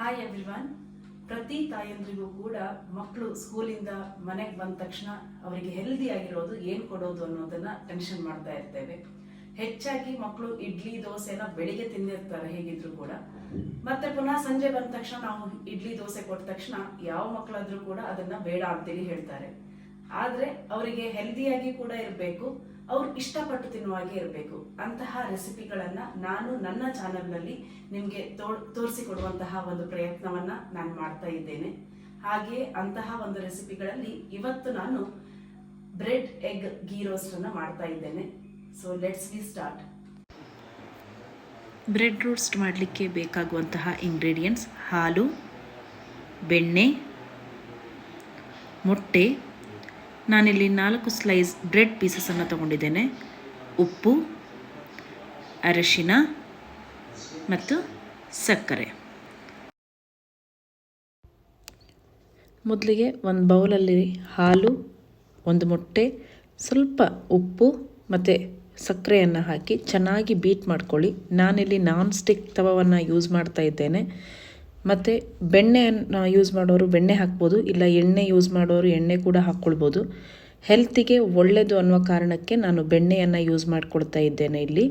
Hi everyone ಪ್ರತಿ ತಾಯಂದ್ರಿಗೂ ಕೂಡ ಮಕ್ಕಳು ಸ್ಕೂಲಿಂದ ಮನೆಗೆ ಬಂದ ತಕ್ಷಣ ಅವರಿಗೆ ಹೆಲ್ದಿ ಆಗಿರೋದು ಏನು ಕೊಡೋದು ಅನ್ನೋದನ್ನ ಟೆನ್ಷನ್ ಮಾಡ್ತಾ ಇರ್ತೇವೆ. ಹೆಚ್ಚಾಗಿ ಮಕ್ಕಳು ಇಡ್ಲಿ ದೋಸೆನ ಬೆಳಿಗ್ಗೆ ತಿಂದಿರ್ತಾರೆ ಹೇಗಿದ್ರು ಕೂಡ. ಮತ್ತೆ ಪುನಃ ಸಂಜೆ ಬಂದ ತಕ್ಷಣ ನಾವು ಇಡ್ಲಿ, ದೋಸೆ ಕೊಟ್ಟ ತಕ್ಷಣ ಯಾವ ಮಕ್ಕಳಾದ್ರೂ ಕೂಡ ಅದನ್ನ ಬೇಡ ಅಂತೇಳಿ ಹೇಳ್ತಾರೆ. ಆದ್ರೆ ಅವರಿಗೆ ಹೆಲ್ದಿಯಾಗಿ ಕೂಡ ಇರಬೇಕು, ಅವ್ರು ಇಷ್ಟಪಟ್ಟು ತಿನ್ನುವ ಹಾಗೆ ಇರಬೇಕು. ಅಂತಹ ರೆಸಿಪಿಗಳನ್ನ ನಾನು ನನ್ನ ಚಾನೆಲ್ನಲ್ಲಿ ನಿಮಗೆ ತೋರಿಸಿಕೊಡುವಂತಹ ಒಂದು ಪ್ರಯತ್ನವನ್ನ ನಾನು ಮಾಡ್ತಾ ಇದ್ದೇನೆ. ಹಾಗೆಯೇ ಅಂತಹ ಒಂದು ರೆಸಿಪಿಗಳಲ್ಲಿ ಇವತ್ತು ನಾನು ಬ್ರೆಡ್ ಎಗ್ ಗೀ ರೋಸ್ಟ್ ಅನ್ನ ಮಾಡ್ತಾ ಇದ್ದೇನೆ. So let's we start bread roast ಮಾಡಲಿಕ್ಕೆ ಬೇಕಾಗುವಂತಹ ಇಂಗ್ರೀಡಿಯೆಂಟ್ಸ್ ಹಾಲು, ಬೆಣ್ಣೆ, ಮೊಟ್ಟೆ ನಾನಿಲ್ಲಿ ನಾಲ್ಕು ಸ್ಲೈಸ್ ಬ್ರೆಡ್ ಪೀಸಸನ್ನು ತಗೊಂಡಿದ್ದೇನೆ. ಉಪ್ಪು, ಅರಶಿನ ಮತ್ತು ಸಕ್ಕರೆ. ಮೊದಲಿಗೆ ಒಂದು ಬೌಲಲ್ಲಿ ಹಾಲು, ಒಂದು ಮೊಟ್ಟೆ, ಸ್ವಲ್ಪ ಉಪ್ಪು ಮತ್ತು ಸಕ್ಕರೆಯನ್ನು ಹಾಕಿ ಚೆನ್ನಾಗಿ ಬೀಟ್ ಮಾಡ್ಕೊಳ್ಳಿ. ನಾನಿಲ್ಲಿ ನಾನ್ ಸ್ಟಿಕ್ ತವವನ್ನು ಯೂಸ್ ಮಾಡ್ತಾ ಇದ್ದೇನೆ. ಮತ್ತು ಬೆಣ್ಣೆಯನ್ನು ಯೂಸ್ ಮಾಡೋರು ಬೆಣ್ಣೆ ಹಾಕ್ಬೋದು, ಇಲ್ಲ ಎಣ್ಣೆ ಯೂಸ್ ಮಾಡೋರು ಎಣ್ಣೆ ಕೂಡ ಹಾಕ್ಕೊಳ್ಬೋದು ಹೆಲ್ತಿಗೆ ಒಳ್ಳೆಯದು ಅನ್ನುವ ಕಾರಣಕ್ಕೆ ನಾನು ಬೆಣ್ಣೆಯನ್ನು ಯೂಸ್ ಮಾಡ್ಕೊಳ್ತಾ ಇದ್ದೇನೆ ಇಲ್ಲಿ.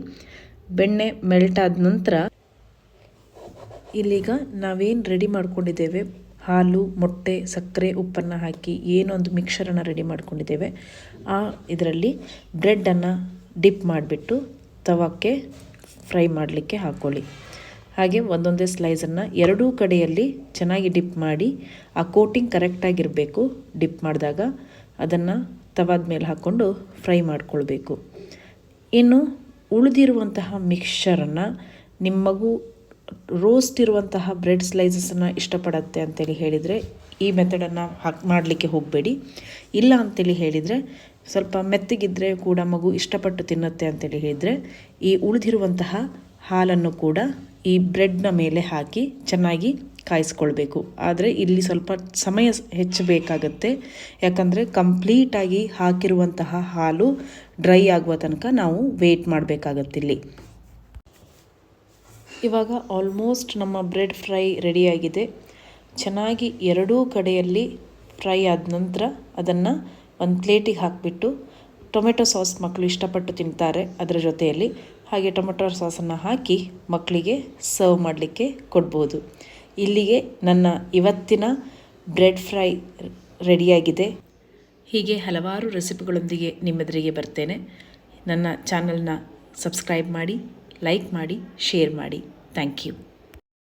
ಬೆಣ್ಣೆ ಮೆಲ್ಟ್ ಆದ ನಂತರ ಇಲ್ಲಿಗ ನಾವೇನು ರೆಡಿ ಮಾಡ್ಕೊಂಡಿದ್ದೇವೆ? ಹಾಲು, ಮೊಟ್ಟೆ, ಸಕ್ಕರೆ, ಉಪ್ಪನ್ನು ಹಾಕಿ ಏನೊಂದು ಮಿಕ್ಸರನ್ನು ರೆಡಿ ಮಾಡ್ಕೊಂಡಿದ್ದೇವೆ. ಆ ಇದರಲ್ಲಿ ಬ್ರೆಡ್ಡನ್ನು ಡಿಪ್ ಮಾಡಿಬಿಟ್ಟು ತವಕ್ಕೆ ಫ್ರೈ ಮಾಡಲಿಕ್ಕೆ ಹಾಕ್ಕೊಳ್ಳಿ ಹಾಗೆ ಒಂದೊಂದೇ ಸ್ಲೈಸನ್ನು ಎರಡೂ ಕಡೆಯಲ್ಲಿ ಚೆನ್ನಾಗಿ ಡಿಪ್ ಮಾಡಿ ಆ ಕೋಟಿಂಗ್ ಕರೆಕ್ಟಾಗಿರಬೇಕು ಡಿಪ್ ಮಾಡಿದಾಗ ಅದನ್ನು ತವಾದ ಮೇಲೆ ಹಾಕ್ಕೊಂಡು ಫ್ರೈ ಮಾಡಿಕೊಳ್ಬೇಕು. ಇನ್ನು ಉಳಿದಿರುವಂತಹ ಮಿಕ್ಸ್ಚರನ್ನು ನಿಮ್ಮ ಮಗು ರೋಸ್ಟ್ ಇರುವಂತಹ ಬ್ರೆಡ್ ಸ್ಲೈಸಸನ್ನು ಇಷ್ಟಪಡತ್ತೆ ಅಂತೇಳಿ ಹೇಳಿದರೆ ಈ ಮೆಥಡನ್ನು ಹಾಕಿ ಮಾಡಲಿಕ್ಕೆ ಹೋಗಬೇಡಿ. ಇಲ್ಲ ಅಂತೇಳಿ ಹೇಳಿದರೆ ಸ್ವಲ್ಪ ಮೆತ್ತಗಿದ್ದರೆ ಕೂಡ ಮಗು ಇಷ್ಟಪಟ್ಟು ತಿನ್ನುತ್ತೆ ಅಂತೇಳಿ ಹೇಳಿದರೆ ಈ ಉಳಿದಿರುವಂತಹ ಹಾಲನ್ನು ಕೂಡ ಈ ಬ್ರೆಡ್ನ ಮೇಲೆ ಹಾಕಿ ಚೆನ್ನಾಗಿ ಕಾಯಿಸ್ಕೊಳ್ಬೇಕು. ಆದರೆ ಇಲ್ಲಿ ಸ್ವಲ್ಪ ಸಮಯ ಹೆಚ್ಚು ಬೇಕಾಗುತ್ತೆ ಯಾಕಂದರೆ ಕಂಪ್ಲೀಟಾಗಿ ಹಾಕಿರುವಂತಹ ಹಾಲು ಡ್ರೈ ಆಗುವ ತನಕ ನಾವು ವೆಯ್ಟ್ ಮಾಡಬೇಕಾಗತ್ತಿಲ್ಲಿ ಇವಾಗ ಆಲ್ಮೋಸ್ಟ್ ನಮ್ಮ ಬ್ರೆಡ್ ಫ್ರೈ ರೆಡಿಯಾಗಿದೆ. ಚೆನ್ನಾಗಿ ಎರಡೂ ಕಡೆಯಲ್ಲಿ ಫ್ರೈ ಆದ ನಂತರ ಅದನ್ನು ಒಂದು ಪ್ಲೇಟಿಗೆ ಹಾಕಿಬಿಟ್ಟು ಟೊಮೆಟೊ ಸಾಸ್ ಮಕ್ಕಳು ಇಷ್ಟಪಟ್ಟು ತಿಂತಾರೆ ಅದರ ಜೊತೆಯಲ್ಲಿ ಹಾಗೆ ಟೊಮೆಟೊ ಸಾಸನ್ನು ಹಾಕಿ ಮಕ್ಕಳಿಗೆ ಸರ್ವ್ ಮಾಡಲಿಕ್ಕೆ ಕೊಡ್ಬೋದು. ಇಲ್ಲಿಗೆ ನನ್ನ ಇವತ್ತಿನ ಬ್ರೆಡ್ ಫ್ರೈ ರೆಡಿಯಾಗಿದೆ. ಹೀಗೆ ಹಲವಾರು ರೆಸಿಪಿಗಳೊಂದಿಗೆ ನಿಮ್ಮೆದುರಿಗೆ ಬರ್ತೇನೆ. ನನ್ನ ಚಾನಲ್ನ ಸಬ್ಸ್ಕ್ರೈಬ್ ಮಾಡಿ, ಲೈಕ್ ಮಾಡಿ, ಶೇರ್ ಮಾಡಿ. Thank you.